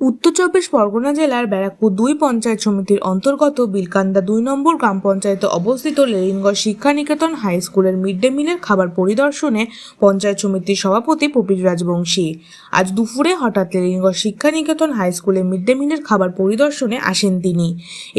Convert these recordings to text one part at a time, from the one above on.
উত্তর চব্বিশ পরগনা জেলার ব্যারাকপুর দুই পঞ্চায়েত সমিতির অন্তর্গত বিলকান্দা দুই নম্বর গ্রাম পঞ্চায়েতে অবস্থিত লেরিনগড় শিক্ষা নিকেতন হাই স্কুলের মিড ডে মিলের খাবার পরিদর্শনে পঞ্চায়েত সমিতির সভাপতি প্রবীর রাজবংশী। আজ দুপুরে হঠাৎ লেরিনগড় শিক্ষা নিকেতন হাই স্কুলের মিড ডে মিলের খাবার পরিদর্শনে আসেন তিনি।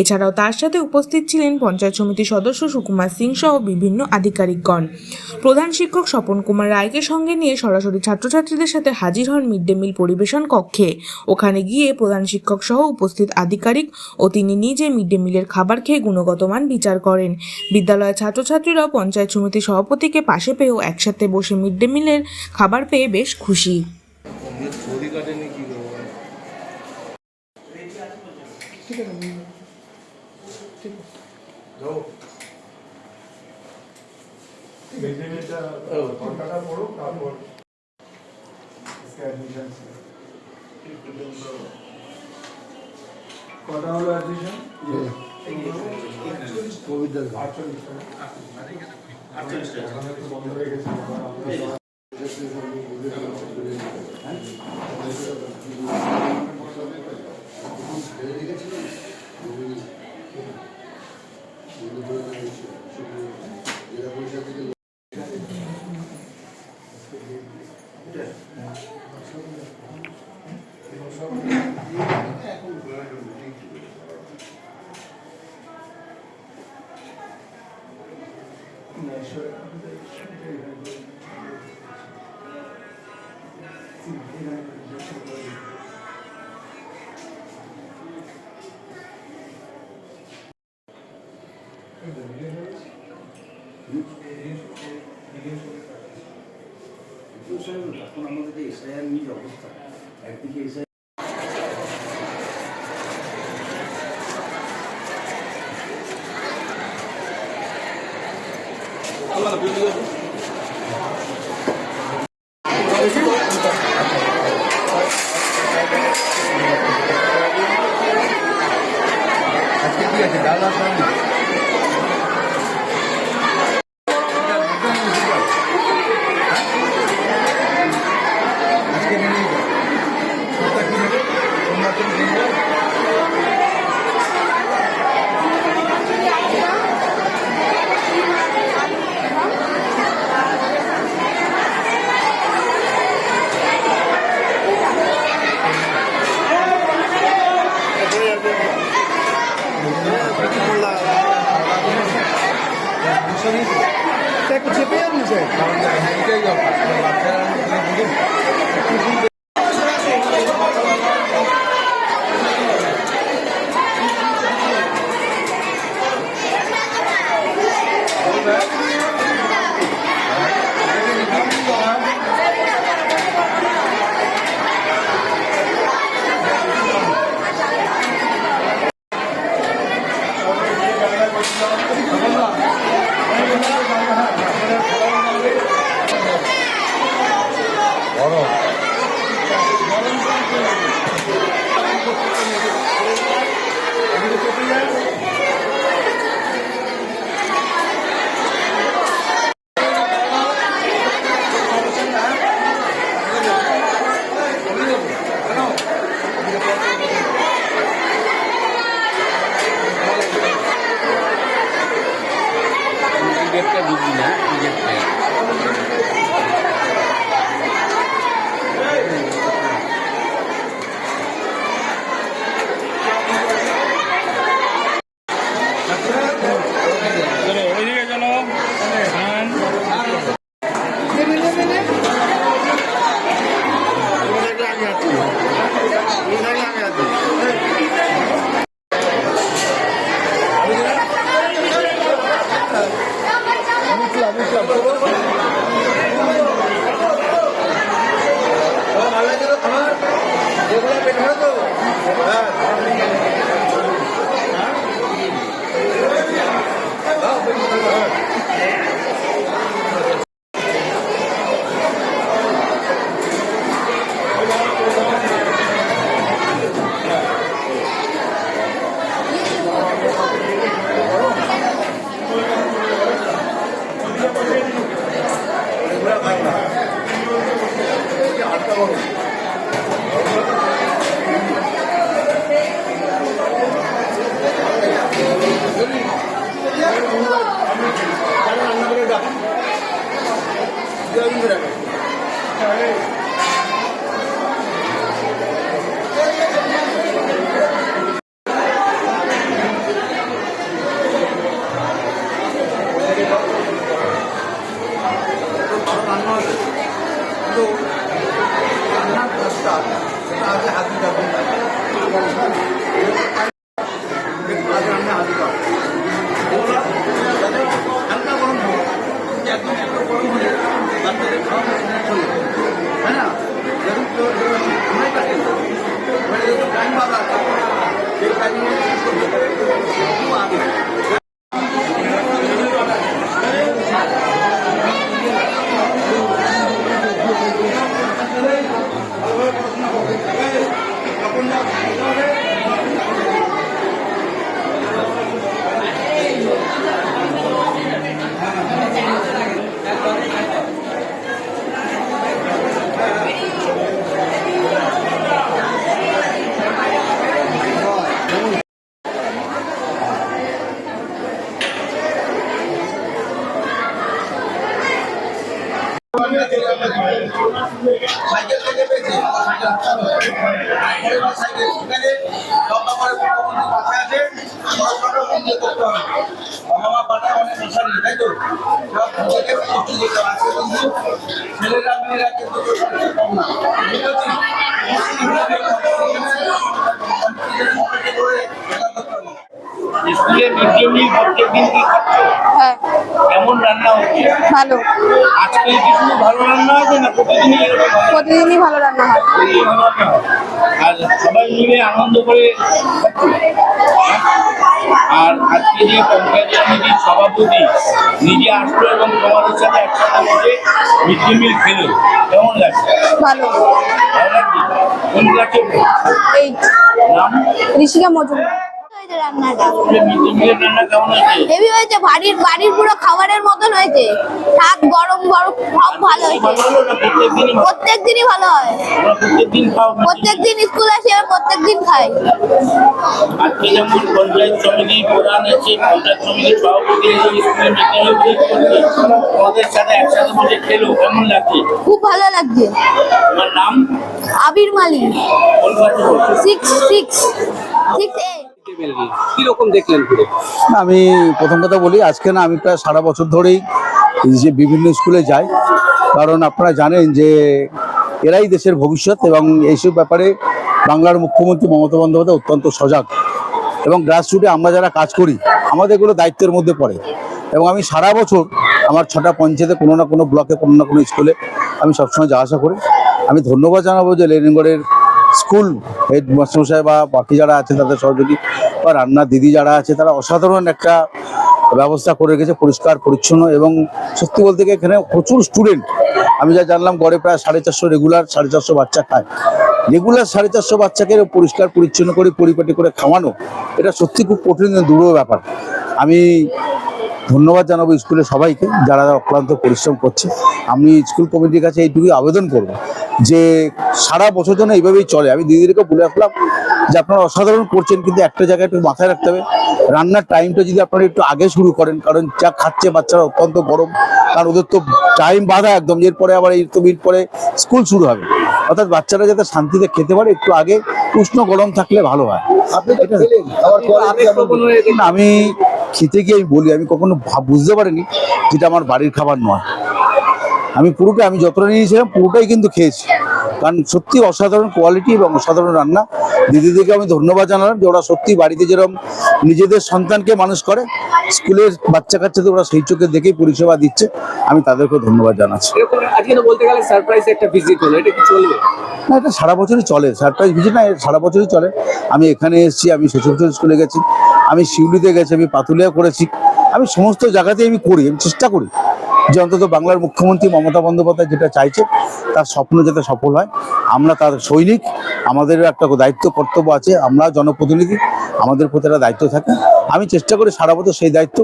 এছাড়াও তার সাথে উপস্থিত ছিলেন পঞ্চায়েত সমিতির সদস্য সুকুমার সিং সহ বিভিন্ন আধিকারিকগণ। প্রধান শিক্ষক স্বপন কুমার রায়কে সঙ্গে নিয়ে সরাসরি ছাত্রছাত্রীদের সাথে হাজির হন মিড ডে মিল পরিবেশন কক্ষে। ওখানে গিয়ে প্রধান শিক্ষক সহ উপস্থিত আধিকারিক ও তিনি নিজে মিড ডে মিলের খাবার খেয়ে গুণগত মান বিচার করেন। বিদ্যালয়ের ছাত্রছাত্রীরা পঞ্চায়েত সমিতি সভাপতিকে পাশে পেয়েও একসাথে বসে মিড ডে মিলের খাবার পেয়ে বেশ খুশি। ঠিক আছে ঠিক আছে পড়ো তারপর কটা হলো অ্যাডমিশন কবিতা আটচল্লিশ টাকা একটু বন্ধ হয়ে গেছে এখন আমাদের যে এসআইআর যে অবস্থা একদিকে এসআই আজকে চেপে যাবি স্যার আছে হাতি কাপড় একটু আগে রান্না হাতি এগুলো যাতে হালকা গরম কিন্তু একদম একটু গরম হলে বাচ্চাদের খাওয়া চলে তাই না যেরকম সময় কাটে টাইম বাধা সেই টাইমে আগে। সাইকেল থেকে পেয়েছে সাইকেল সেখানে লম্বা করে মুখ্যমন্ত্রী পাশে আছে মন দিয়ে করতে? হবে বাবা মা অনেক তাই তো সব থেকে প্রস্তুতি যেতে হবে আজকে কিন্তু ছেলেরা মিড ডে মিল প্রত্যেকদিন কি খাচ্ছ হ্যাঁ। কেমন রান্না হচ্ছে? ভালো। আজকে কি শুধু ভালো রান্না হবে না প্রতিদিনই এরকম? প্রতিদিনই ভালো রান্না হয়। আর সবাই মিলে আনন্দ করে। আর আজকে যে পঞ্চায়েত সমিতির সভাপতি নিজে আসলো এবং তোমাদের সাথে একসাথে বসে মিড ডে মিল খেলো। কেমন লাগছে? ভালো। ভালো লাগছে? কোন ক্লাসে এই নাম? ঋষিকা মজুমদার। হয়েছে রান্নাটা হেভি হয়েছে বাড়ির বাড়ির পুরো খাবারের মতন হয়েছে। গরম গরম সব ভালো? প্রত্যেক দিনই ভালো? হয়? প্রত্যেক দিন স্কুল আসি আর প্রত্যেক দিন খাই। আজকে যেমন পঞ্চায়েত সমিতি প্রধান আছে পঞ্চায়েত সমিতির সভাপতি এসে স্কুলে মিটিং করছে। তোমাদের সাথে একসাথে বসে খেলো কেমন লাগছে? খুব ভালো লাগছে। নাম? আবির মালি কোন ক্লাসে পড়ছো? সিক্স সিক্স সিক্স এ আমি প্রথম কথা বলি, আজকে না আমি প্রায় সারা বছর ধরেই যে বিভিন্ন স্কুলে যাই। কারণ আপনারা জানেন যে এরাই দেশের ভবিষ্যৎ এবং এইসব ব্যাপারে বাংলার মুখ্যমন্ত্রী মমতা বন্দ্যোপাধ্যায় অত্যন্ত সজাগ। এবং গ্রাসরুটে আমরা যারা কাজ করি, আমাদের এগুলো দায়িত্বের মধ্যে পড়ে। এবং আমি সারা বছর আমার ছটা পঞ্চায়েতে কোনো না কোনো ব্লকে কোনো না কোনো স্কুলে আমি সবসময় যাওয়া আসা করি। আমি ধন্যবাদ জানাব যে লেনিনগড়ের স্কুল হেড মাস্টারমশাই বা বাকি যারা আছে তাদের সহযোগী বা রান্নার দিদি যারা আছে তারা অসাধারণ একটা ব্যবস্থা করে রেখেছে, পরিষ্কার, পরিচ্ছন্ন এবং সত্যি বলতে গিয়ে এখানে প্রচুর স্টুডেন্ট আমি যা জানলাম গড়ে প্রায় সাড়ে চারশো রেগুলার সাড়ে চারশো বাচ্চা খায়। রেগুলার সাড়ে চারশো বাচ্চাকে পরিষ্কার, পরিচ্ছন্ন করে, পরিপাটি করে খাওয়ানো, এটা সত্যি খুব কঠিন দূর ব্যাপার। আমি ধন্যবাদ জানাব স্কুলের সবাইকে যারা অক্লান্ত পরিশ্রম করছে। আমি স্কুল কমিটির কাছে এইটুকুই আবেদন করব। যে সারা বছর যেন এইভাবেই চলে। আমি দিদিদেরকে বলে রাখলাম যে আপনারা অসাধারণ করছেন কিন্তু একটা জায়গায় একটু মাথায় রাখতে হবে। রান্নার টাইমটা যদি আপনারা একটু আগে শুরু করেন কারণ যা খাচ্ছে বাচ্চারা অত্যন্ত গরম কারণ ওদের তো টাইম বাধা একদম। এরপরে আবার এই তো মিনিট পরে স্কুল শুরু হবে। অর্থাৎ বাচ্চারা যাতে শান্তিতে খেতে পারে একটু আগে উষ্ণ গরম থাকলে ভালো হয়। আমি খেতে গিয়ে আমি বলি আমি কখনো ভাব- বুঝতে পারিনি যেটা আমার বাড়ির খাবার নয়। আমি পুরোটাই আমি যতটা নিয়েছিলাম পুরোটাই কিন্তু খেয়েছি। কারণ সত্যি অসাধারণ কোয়ালিটি এবং অসাধারণ রান্না। দিদিদেরকে আমি ধন্যবাদ জানালাম যে ওরা সত্যি বাড়িতে যেরকম নিজেদের সন্তানকে মানুষ করে স্কুলের বাচ্চা কাচ্চাদের ওরা সেই চোখে দেখেই পরিষেবা দিচ্ছে। আমি তাদেরকে ধন্যবাদ জানাচ্ছি। আজকে তো বলতে গেলে সারপ্রাইজ একটা ভিজিট হলো এটা কি চলবে? না এটা সারা বছরই চলে সারপ্রাইজ ভিজিট না সারা বছরই চলে। আমি এখানে এসেছি আমি সচিবচর স্কুলে গেছি আমি শিউলিতে গেছি আমি পাতুলিয়া করেছি। আমি সমস্ত জায়গাতেই আমি করি আমি চেষ্টা করি। যে অন্তত বাংলার মুখ্যমন্ত্রী মমতা বন্দ্যোপাধ্যায় যেটা চাইছে, তার স্বপ্ন যাতে সফল হয়। আমরা তার সৈনিক, আমাদের একটা দায়িত্ব কর্তব্য আছে, আমরা জনপ্রতিনিধি, আমাদের প্রতি একটা দায়িত্ব থাকে। আমি চেষ্টা করি সারা বছর সেই দায়িত্ব।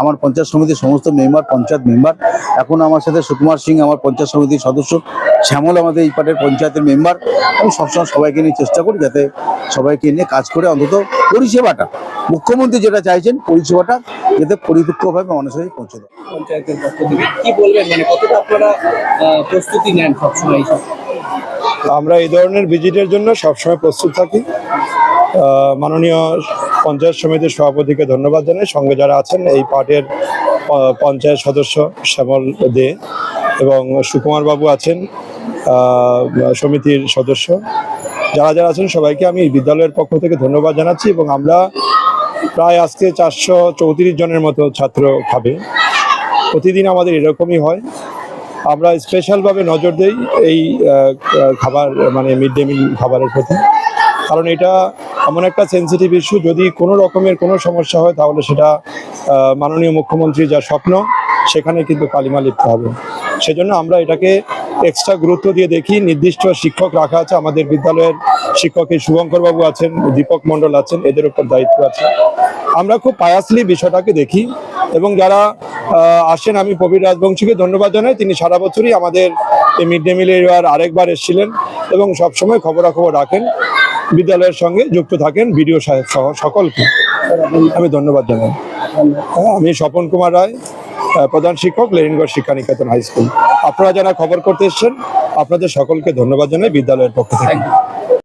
আমার পঞ্চায়েত সমিতির সমস্ত মেম্বার পঞ্চায়েত মেম্বার। এখন আমার সাথে সুকুমার সিং আমার পঞ্চায়েত সমিতির সদস্য শ্যামল আমাদের এই পার্টের পঞ্চায়েতের মেম্বার। আমি সবসময় সবাইকে নিয়ে চেষ্টা করি যাতে সবাইকে নিয়ে কাজ করে অন্তত পরিষেবাটা মুখ্যমন্ত্রী যেটা চাইছেন পরিষেবাটা যাতে পরিপক্কভাবে মানুষের পৌঁছে দেয়। পঞ্চায়েতের পক্ষ থেকে কি বলবেন? মানে কতটা আপনারা প্রস্তুতি নেন সবসময় আমরা এই ধরনের ভিজিটের জন্য সবসময় প্রস্তুত থাকি। মাননীয় পঞ্চায়েত সমিতির সভাপতিকে ধন্যবাদ জানাই। সঙ্গে যারা আছেন, এই পার্টের পঞ্চায়েত সদস্য শ্যামল দে এবং সুকুমার বাবু আছেন সমিতির সদস্য। যারা যারা আছেন, সবাইকে আমি বিদ্যালয়ের পক্ষ থেকে ধন্যবাদ জানাচ্ছি এবং আমরা প্রায় আজকে চারশো চৌত্রিশ জনের মতো ছাত্র খাবে প্রতিদিন আমাদের এরকমই হয়। আমরা স্পেশালভাবে নজর দেই এই খাবার মানে মিড ডে মিল খাবারের প্রতি। কারণ এটা এমন একটা সেন্সিটিভ ইস্যু যদি কোনো রকমের কোনো সমস্যা হয়, তাহলে সেটা মাননীয় মুখ্যমন্ত্রীর যা স্বপ্ন, সেখানে কিন্তু কালিমা লিখতে হবে। সেজন্য আমরা এটাকে এক্সট্রা গুরুত্ব দিয়ে দেখি। নির্দিষ্ট শিক্ষক রাখা আছে, আমাদের বিদ্যালয়ের শিক্ষক এই শুভঙ্কর বাবু আছেন, দীপক মণ্ডল আছেন, এদের উপর দায়িত্ব আছে। আমরা খুব পায়াসলি বিষয়টাকে দেখি এবং যারা আসেন, আমি প্রবীর রাজবংশীকে ধন্যবাদ জানাই। তিনি সারা বছরই আমাদের এই মিড ডে মিলে আরেকবার এসেছিলেন এবং সবসময় খবরাখবর রাখেন। বিদ্যালয়ের সঙ্গে যুক্ত থাকেন বিডিও সাহেব সহ সকলকে। আমি ধন্যবাদ জানাই। হ্যাঁ, আমি স্বপন কুমার রায় প্রধান শিক্ষক লেনিনগড় শিক্ষা নিকেতন হাই স্কুল। আপনারা যারা খবর করতে এসছেন আপনাদের সকলকে ধন্যবাদ জানাই বিদ্যালয়ের পক্ষ থেকে।